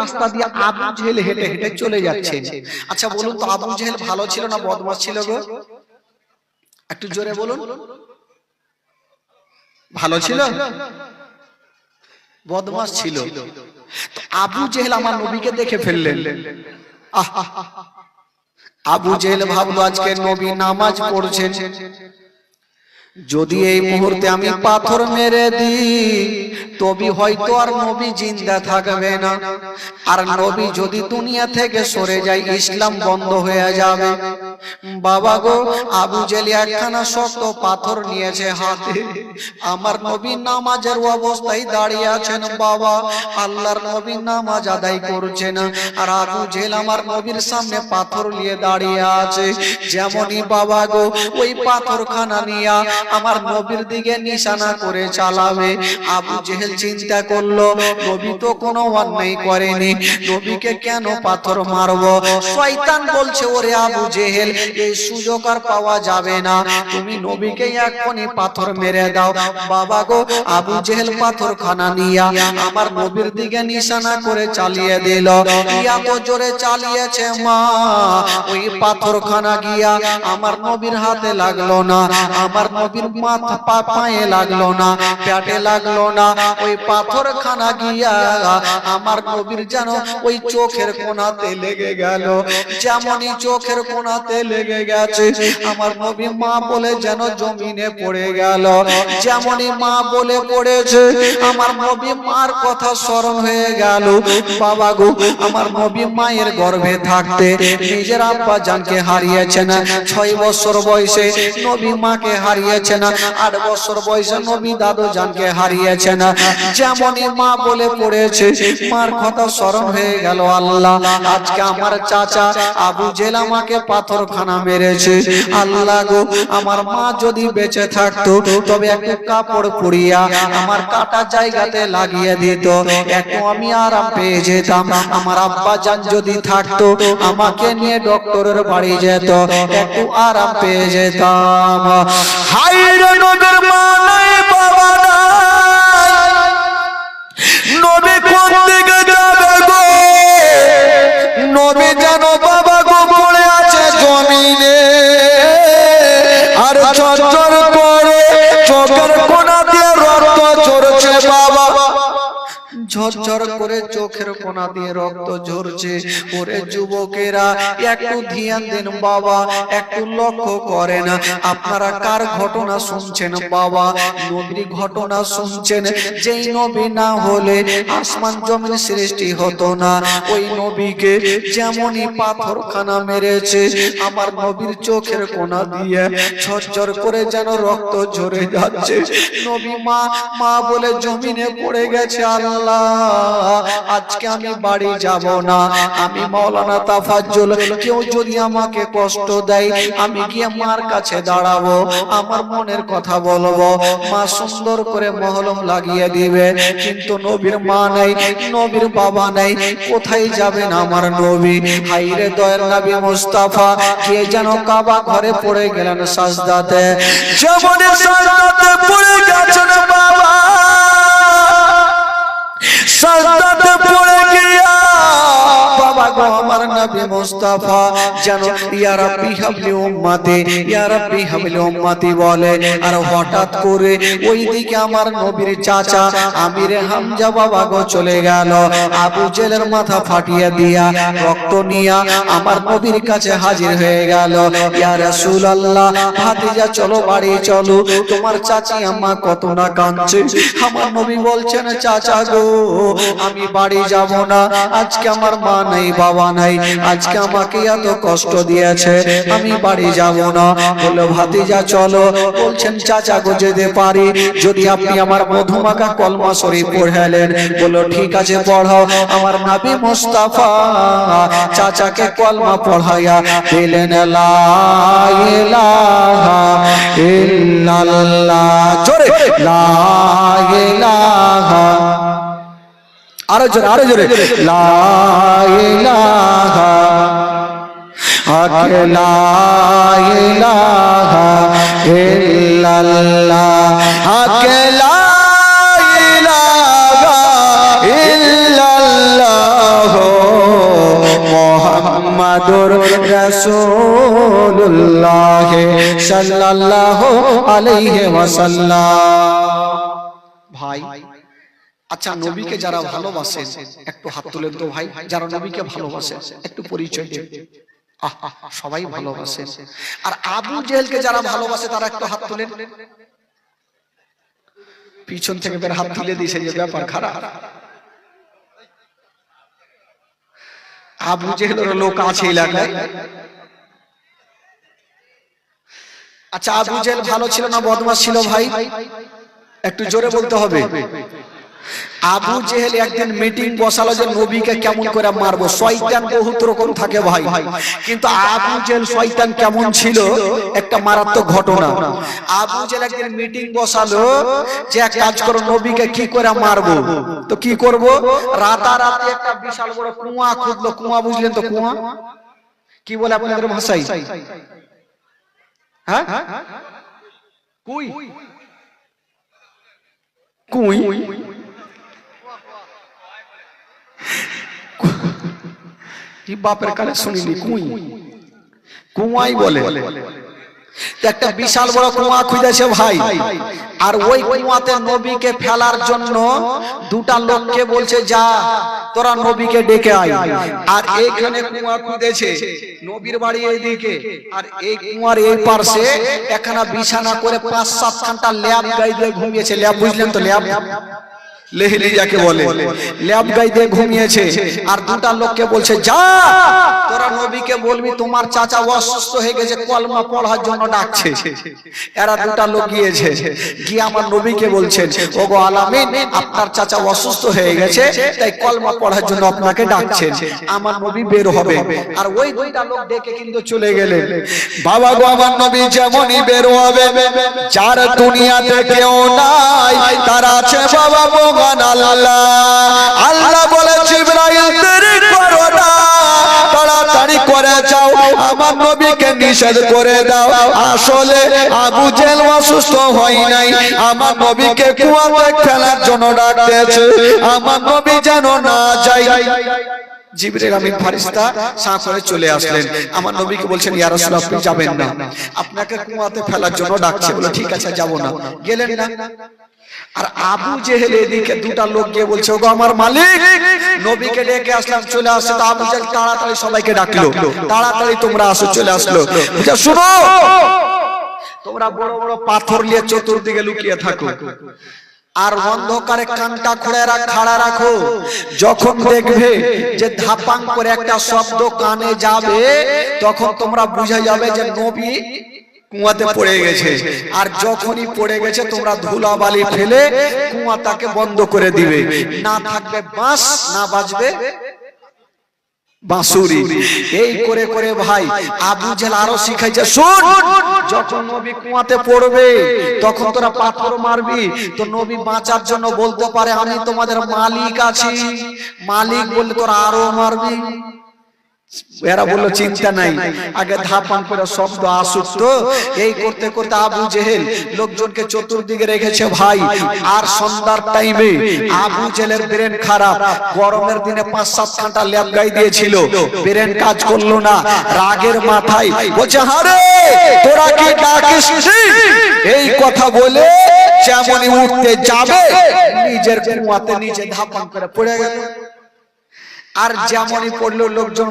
রাস্তা দিয়ে আবু জেহেল হেঁটে হেঁটে চলে যাচ্ছে আচ্ছা বলুন তো, আবু জেহেল ভালো ছিল না বদমাস ছিল গো? একটু জোরে বলুন। ভালো ছিল? বদমাস ছিল। আবু জেহেল আমার নবীকে দেখে ফেললেন। আবু জেহেল ভাবলো, আজকে নবী নামাজ পড়ছেন। যদি এই মুহূর্তে আমি পাথর মেরে দিই, তবে হয়তো আর নবী জিন্দা থাকবে না। আর নবী যদি দুনিয়া থেকে সরে যায়, ইসলাম বন্ধ হয়ে যাবে। বাবা গো, আবু জেলি একখানা শক্ত পাথর নিয়েছে হাতে। আমার নবী নামাজের অবস্থায় দাঁড়িয়ে আছেন, বাবা। আল্লাহর নবী নামাজ আদায় করছেন। আর আবু জেল আমার নবীর সামনে পাথর নিয়ে দাঁড়িয়ে আছে। যেমনই বাবা গো, ওই পাথরখানা নিয়ে আমার নবীর দিকে নিশানা করে চালাবে। আবু জেহেল চিন্তা করল, নবী তো কোনো অন্যায় করেনি। নবীকে কেন পাথর মারবো? শয়তান বলছে, ওরে আবু জেহেল, এই সুযোগ আর পাওয়া যাবে না। তুমি নবীকে এখনই পাথর মেরে দাও। বাবা গো, আবু জেহেল পাথর খানা নিয়া আমার নবীর দিকে নিশানা করে চালিয়ে দিল। এত জোরে চালিয়েছে মা। ওই পাথর খানা গিয়া আমার নবীর হাতে লাগল না, আমার নবীর মাথা পা পায়ে লাগল না পেটে লাগল না। ওই পাথর খানা গিয়া আমার নবীর যেন ওই চোখের কোনাতে লেগে গেল। যেমনই চোখের কোনাতে লেগে গেছে, আমার নবী মা বলে যেন জমিনে পড়ে গেল। যেমনই মা বলে পড়েছে, আমার নবী মার কথা স্মরণ হয়ে গেল। বাবা গো, আমার নবী মায়ের গর্ভে থাকতে নিজের আব্বা জানকে হারিয়েছেন ছয় বছর বয়সে নবী মাকে হারিয়েছেন আট বছর বয়সে নবী দাদু জানকে হারিয়েছেন যেমনই মা বলে পড়েছে, মার কথা স্মরণ হয়ে গেল আল্লাহ। আজকে আমার চাচা আবু জেল আমাকে পাথরখানা মেরেছে। আল্লাহ গো, আমার মা যদি বেঁচে থাকতো, তবে একটু কাপড় পুড়িয়া আমার কাটা জায়গাতে লাগিয়ে দিত। একটু আমি আরাম পেয়ে যেতাম। আমার আব্বা জান যদি থাকতো, আমাকে নিয়ে ডক্টরের বাড়ি যেত। একটু আরাম পেয়ে যেতাম। হাই নগর মা বাবা নবী কোন দিকে যাবে গো? নবী জানো ঝরঝর করে চোখের কোনা দিয়ে রক্ত ঝরছে। ওরে যুবকেরা, একটু ধ্যান দেন বাবা, একটু লক্ষ্য করেন। আপনারা কার ঘটনা শুনছেন বাবা? নবীর ঘটনা শুনছেন। যেই নবী না হলে আসমান জমিন সৃষ্টি হতো না। ওই নবীকে যেমনই পাথরখানা মেরেছে, আমার নবীর চোখের কোনা দিয়ে ঝরঝর করে যেন রক্ত ঝরে যাচ্ছে। নবী মা মা বলে জমিনে পড়ে গেছে আল্লাহ। আজকে আমি বাড়ি যাব না। আমি মাওলানা তাফাজ্জুল, কেউ যদি আমাকে কষ্ট দেয়, আমি গিয়ে মার কাছে দাঁড়াবো, আমার মনের কথা বলব। মা সুন্দর করে মহলম লাগিয়ে দিবে, কিন্তু নবীর মা নাই, নবীর বাবা নাই, কোথায় যাবেন আমার নবী? হাইরে দয়ের নবী মুস্তাফা, কে যেন কাবা ঘরে পড়ে গেলেন সাজদাতে। যেমন সাজদাতে পড়ে গেছেন নবী মুস্তাফা, যেন ইয়া রাব্বি হাবলি উম্মতি, ইয়া রাব্বি হাবলি উম্মতি বলে। আর হঠাৎ করে ওই দিকে আমার নবীর চাচা আমিরে হামজা বাবা গো চলে গেল। আবু জেলের মাথা ফাটিয়ে দিয়া রক্ত নিয়া আমার নবীর কাছে হাজির হয়ে গেল। ইয়া রাসূলুল্লাহ, ভাতিজা চলো বাড়ি চলো। তোমার চাচি আম্মা কত না কাঁদছে। আমার নবী বলছেন, চাচা গো, আমি বাড়ি যাব না। আজকে আমার মা নাই, বাবা নাই। আজকে আমাকে এত কষ্ট দিয়েছে। আমি বাড়ি যাব না। বলল ভাতিজা চলো। বলছেন চাচা গো যেতে পারি। যদি আপনি আমার মধুমাকা কলমা শরীফ পড়ালেন বলল ঠিক আছে পড়াও। আমার নাবি মুস্তাফা চাচাকে কলমা পড়াইয়া দিলেন লা ইলাহা ইল্লাল্লাহ। জোরে। লা ইলাহা আরও জোরে আরও জোরে। মোহাম্মদুর রসুল্লাহ সাল্লাল্লাহু আলাইহি ওয়াসাল্লাম। ভাই আচ্ছা নবীকে যারা ভালোবাসেন একটু হাত তুলেন তো ভাই যারা নবীকে ভালোবাসেন একটু পরিচয় দেন। সবাই ভালোবাসেন। আর আবু জেহেলকে যারা ভালোবাসে তারা একটু হাত তুলেন। পিছন থেকে বের হাত তুলে দিয়েছে যে ব্যাপার খারাপ। আবু জেহেলের লোক আছে এলাকায়। আচ্ছা আবু জেহেল ভালো ছিল না বদমাস ছিল ভাই? একটু জোরে বলতে হবে। আবু জেহেল একদিন মিটিং বসালো যে নবীকে কেমন করে মারবো? শয়তান বহুত রকম থাকে ভাই। কিন্তু আবু জেহেল শয়তান কেমন ছিল? একটা মারাত্মক ঘটনা। আবু জেহেল একদিন মিটিং বসালো যে এক কাজ করো নবীকে কি করে মারবো? তো কি করব? রাতারাতি একটা বিশাল বড় কুয়া খুঁজলো। কুয়া বুঝলেন তো কুয়া? কি বলে আপনাদের ভাষায়? হ্যাঁ? কুই। কুই। বাপের কালে শুনিনি কুই। কুয়াই বলে। একটা বিশাল বড় কুয়া খুঁজেছে ভাই। আর ওই কুয়াতে নবীকে ফেলার জন্য দুটা লোককে বলছে যা তোরা নবীকে ডেকে আয়। আর এইখানে কুয়া খুঁজেছে নবীর বাড়ি এইদিকে। আর এই কুয়ার এই পাশে একখানা বিছানা করে পাঁচ সাত ঘণ্টা ল্যাব গাই দিয়ে ঘুমিয়েছে। ল্যাব বুঝলেন তো ল্যাব? যাকে বলে, ল্যাব ঘুমিয়েছে, আর দুটা লোককে বলছে, যা, তোরা নবীকে বলবি, তোমার চাচা অসুস্থ হয়ে গেছে, কলমা পড়ার জন্য ডাকছে। এরা দুটা লোক গিয়েছে, গিয়ে আমার নবীকে বলছেন ও গো আলামিন, আপনার চাচা অসুস্থ হয়ে গেছে, তাই কলমা পড়ার জন্য আপনাকে ডাকছেন। আমার নবী বের হবে। আর ওই দুইটা লোক ডেকে কিন্তু চলে গেলেন। বাবা গো, আমার নবী যেমনই বের হবে, যার দুনিয়াতে কেউ নাই, তার আছে বাবা মহান আল্লাহ। আল্লাহ বলে, জিব্রাইল, দেরি করো না। তাড়াতাড়ি করে যাও। আমার নবীকে নিষেধ করে দাও। আসলে আবু জেল অসুস্থ হয় নাই। আমার নবীকে কুয়াতে খেলার জন্য ডাকতেছে। আমার নবী যেন না যায়। জিবরিল আমিন ফারিস্তা সাঁ করে চলে আসলেন। আমার নবীকে বলছেন ইয়া রাসূল আপনি যাবেন না। আপনাকে কুয়াতে ফেলার জন্য ডাকছে বলে ঠিক আছে যাব না। গেলেন না। আর আবু জেহেল এদিকে দুটা লোক গিয়ে বলছে ওগো আমার মালিক! নবীকে ডেকে আসলাম চলে আসছে। তো আবু জেহেল তাড়াতাড়ি সবাইকে ডাকলো। তাড়াতাড়ি তোমরা আসো চলে আসলো। শুনো! তোমরা বড় বড় পাথর নিয়ে চতুর্দিকে লুকিয়ে থাকো। আর অন্ধকারে কানটা খুঁড়ে রাখ, খাড়া রাখো। যখন দেখবে যে ধাপাং করে একটা শব্দ কানে যাবে, তখন তোমরা বুঝে যাবে যে নবী কুয়াতে পড়ে গেছে। আর যখনই পড়ে গেছে, তোমরা ধুলাবালি ফেলে কুয়াটাকে বন্ধ করে দিবে। না থাকবে বাঁশ, না বাজবে বাঁশুরি। এই করে করে ভাই আবু জেল আরও শিখাইছে শোন যখন নবী কুয়াতে পড়বে তখন তোরা পাথর মারবি। তো নবী বাঁচার জন্য বলতে পারে আমি তোমাদের মালিক আছি। মালিক বললে তোরা আরও মারবি। এরা বলল চিন্তা নাই। আগে ধাপান করে শব্দ আসুক তো। এই করতে করতে আবু জেহেল লোকজনকে চতুর্দিকে রেখেছে ভাই আর সন্ধ্যার টাইমে আবু জেলের ব্রেন খারাপ। গরমের দিনে পাঁচ সাত ঘণ্টা ল্যাব গাই দিয়েছিল। ব্রেন কাজ করল না। রাগের মাথায় বলছে হারে তোরা কি ডাকিস এই কথা বলে যেমনই উঠতে যাবে নিজের কুয়াতে নিচে ধাপান করে পড়ে গেল। আর যেমনই পড়ল লোকজন